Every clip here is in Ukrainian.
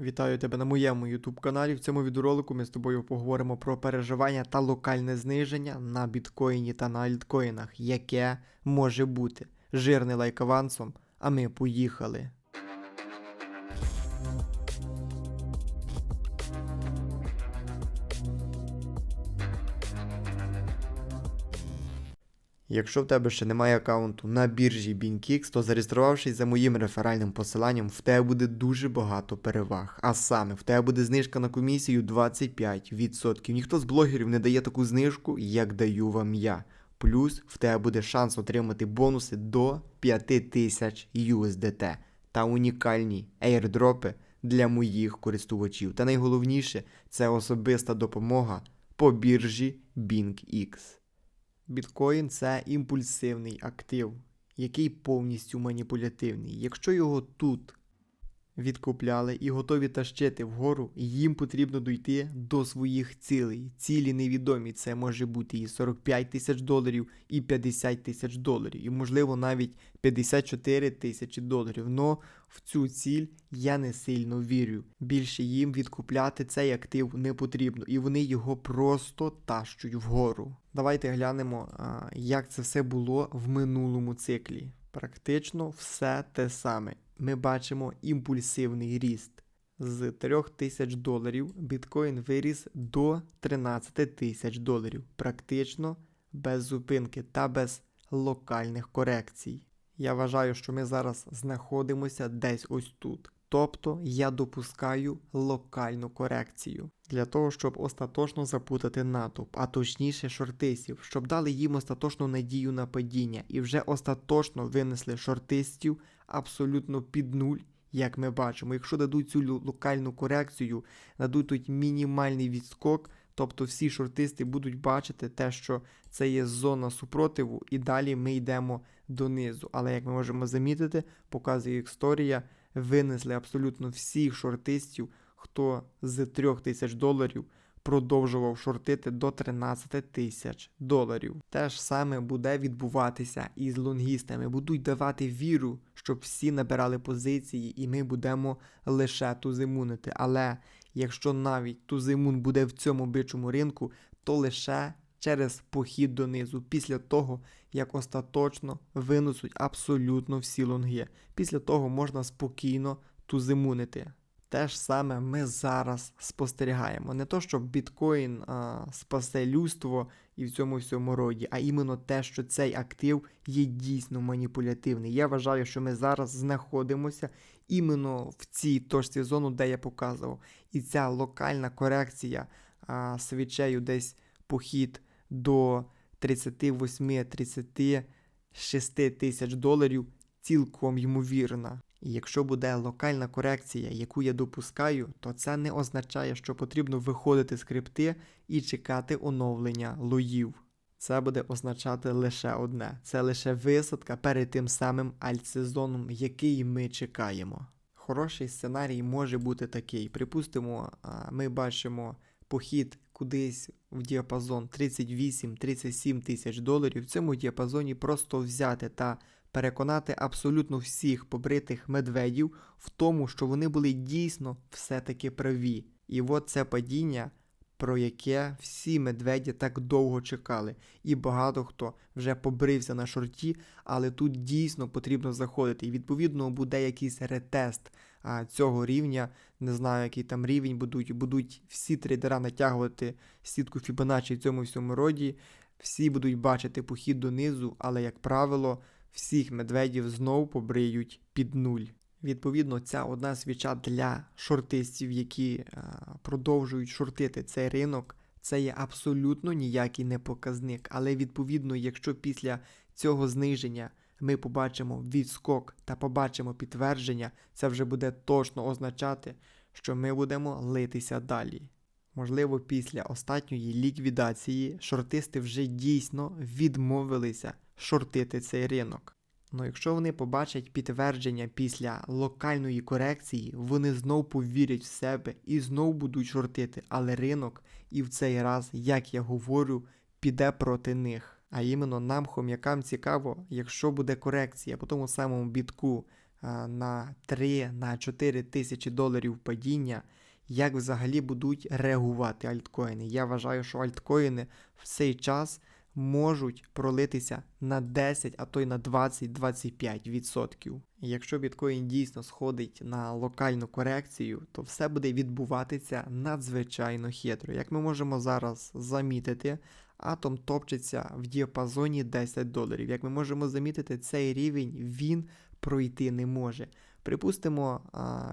Вітаю тебе на моєму YouTube каналі. В цьому відеоролику ми з тобою поговоримо про переживання та локальне зниження на біткоїні та на альткоїнах, яке може бути. Жирний лайк авансом, а ми поїхали. Якщо в тебе ще немає аккаунту на біржі BingX, то зареєструвавшись за моїм реферальним посиланням, в тебе буде дуже багато переваг. А саме, в тебе буде знижка на комісію 25%. Ніхто з блогерів не дає таку знижку, як даю вам я. Плюс в тебе буде шанс отримати бонуси до 5000 USDT та унікальні airdропи для моїх користувачів. Та найголовніше це особиста допомога по біржі BingX. Біткоін це імпульсивний актив, який повністю маніпулятивний. Якщо його тут відкупляли і готові тащити вгору, їм потрібно дойти до своїх цілей. Цілі невідомі. Це може бути і 45 тисяч доларів, і 50 тисяч доларів, і, можливо, навіть 54 тисячі доларів. Но в цю ціль я не сильно вірю. Більше їм відкупляти цей актив не потрібно, і вони його просто тащуть вгору. Давайте глянемо, як це все було в минулому циклі. Практично все те саме. Ми бачимо імпульсивний ріст. З 3 тисяч доларів біткоін виріс до 13 тисяч доларів, практично без зупинки та без локальних корекцій. Я вважаю, що ми зараз знаходимося десь ось тут. Тобто я допускаю локальну корекцію для того, щоб остаточно запутати натовп, а точніше шортистів, щоб дали їм остаточну надію на падіння і вже остаточно винесли шортистів абсолютно під нуль, як ми бачимо. Якщо дадуть цю локальну корекцію, дадуть тут мінімальний відскок, тобто всі шортисти будуть бачити те, що це є зона супротиву, і далі ми йдемо донизу. Але як ми можемо замітити, показує історія, винесли абсолютно всіх шортистів, хто з 3 тисяч доларів продовжував шортити до 13 тисяч доларів. Те ж саме буде відбуватися і з лонгістами. Будуть давати віру, щоб всі набирали позиції, і ми будемо лише тузимунити. Але якщо навіть тузимун буде в цьому бичому ринку, то лише через похід донизу, після того, як остаточно винесуть абсолютно всі лонги. Після того можна спокійно тузимунити. Те ж саме ми зараз спостерігаємо. Не то, щоб біткоін а, спасе людство і в цьому всьому роді, а іменно те, що цей актив є дійсно маніпулятивний. Я вважаю, що ми зараз знаходимося іменно в цій точці зону, де я показував. І ця локальна корекція а, свічею десь похід до 38-36 тисяч доларів цілком ймовірна. І якщо буде локальна корекція, яку я допускаю, то це не означає, що потрібно виходити з крипти і чекати оновлення лоїв. Це буде означати лише одне: це лише висадка перед тим самим альтсезоном, який ми чекаємо. Хороший сценарій може бути такий. Припустимо, ми бачимо похід кудись в діапазон 38-37 тисяч доларів. В цьому діапазоні просто взяти та переконати абсолютно всіх побритих медведів в тому, що вони були дійсно все-таки праві. І от це падіння, про яке всі медведі так довго чекали. І багато хто вже побрився на шорті, але тут дійсно потрібно заходити. І відповідно буде якийсь ретест а, цього рівня. Не знаю, який там рівень будуть. Будуть всі трейдера натягувати сітку Фібоначчі в цьому всьому роді. Всі будуть бачити похід донизу, але, як правило, всіх медведів знов побриють під нуль. Відповідно, ця одна свіча для шортистів, які е, продовжують шортити цей ринок, це є абсолютно ніякий не показник. Але відповідно, якщо після цього зниження ми побачимо відскок та побачимо підтвердження, це вже буде точно означати, що ми будемо литися далі. Можливо, після останньої ліквідації шортисти вже дійсно відмовилися шортити цей ринок. Ну якщо вони побачать підтвердження після локальної корекції, вони знов повірять в себе і знов будуть шортити, але ринок і в цей раз, як я говорю, піде проти них. А іменно нам, хом'якам, цікаво, якщо буде корекція по тому самому бітку на 3 на 4 тисячі доларів падіння, як взагалі будуть реагувати альткоїни. Я вважаю, що альткоїни в цей час можуть пролитися на 10, а то й на 20-25%. Якщо біткоін дійсно сходить на локальну корекцію, то все буде відбуватися надзвичайно хитро. Як ми можемо зараз замітити, атом топчеться в діапазоні 10 доларів. Як ми можемо замітити, цей рівень він пройти не може. Припустимо,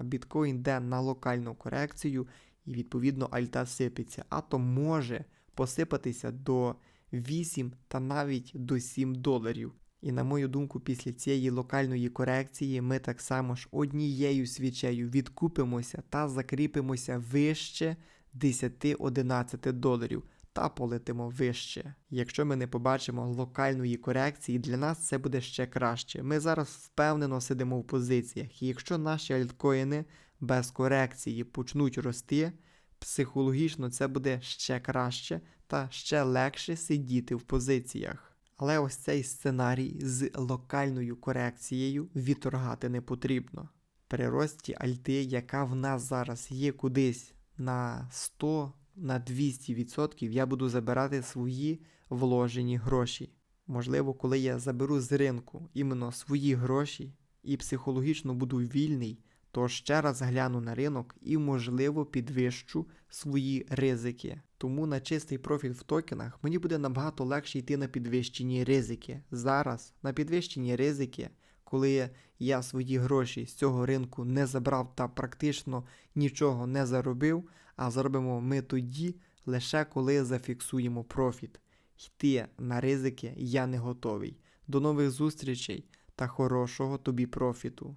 біткоін йде на локальну корекцію, і відповідно альта сипеться. Атом може посипатися до 8 та навіть до 7 доларів. І на мою думку, після цієї локальної корекції ми так само ж однією свічею відкупимося та закріпимося вище 10-11 доларів та полетимо вище. Якщо ми не побачимо локальної корекції, для нас це буде ще краще. Ми зараз впевнено сидимо в позиціях, і якщо наші альткоїни без корекції почнуть рости, психологічно це буде ще краще та ще легше сидіти в позиціях. Але ось цей сценарій з локальною корекцією відторгати не потрібно. При рості альти, яка в нас зараз є кудись на 100 на 200%, я буду забирати свої вложені гроші. Можливо, коли я заберу з ринку іменно свої гроші і психологічно буду вільний, то ще раз гляну на ринок і, можливо, підвищу свої ризики. Тому на чистий профіт в токенах мені буде набагато легше йти на підвищені ризики. Зараз на підвищені ризики, коли я свої гроші з цього ринку не забрав та практично нічого не заробив, а заробимо ми тоді лише коли зафіксуємо профіт. Йти на ризики я не готовий. До нових зустрічей та хорошого тобі профіту.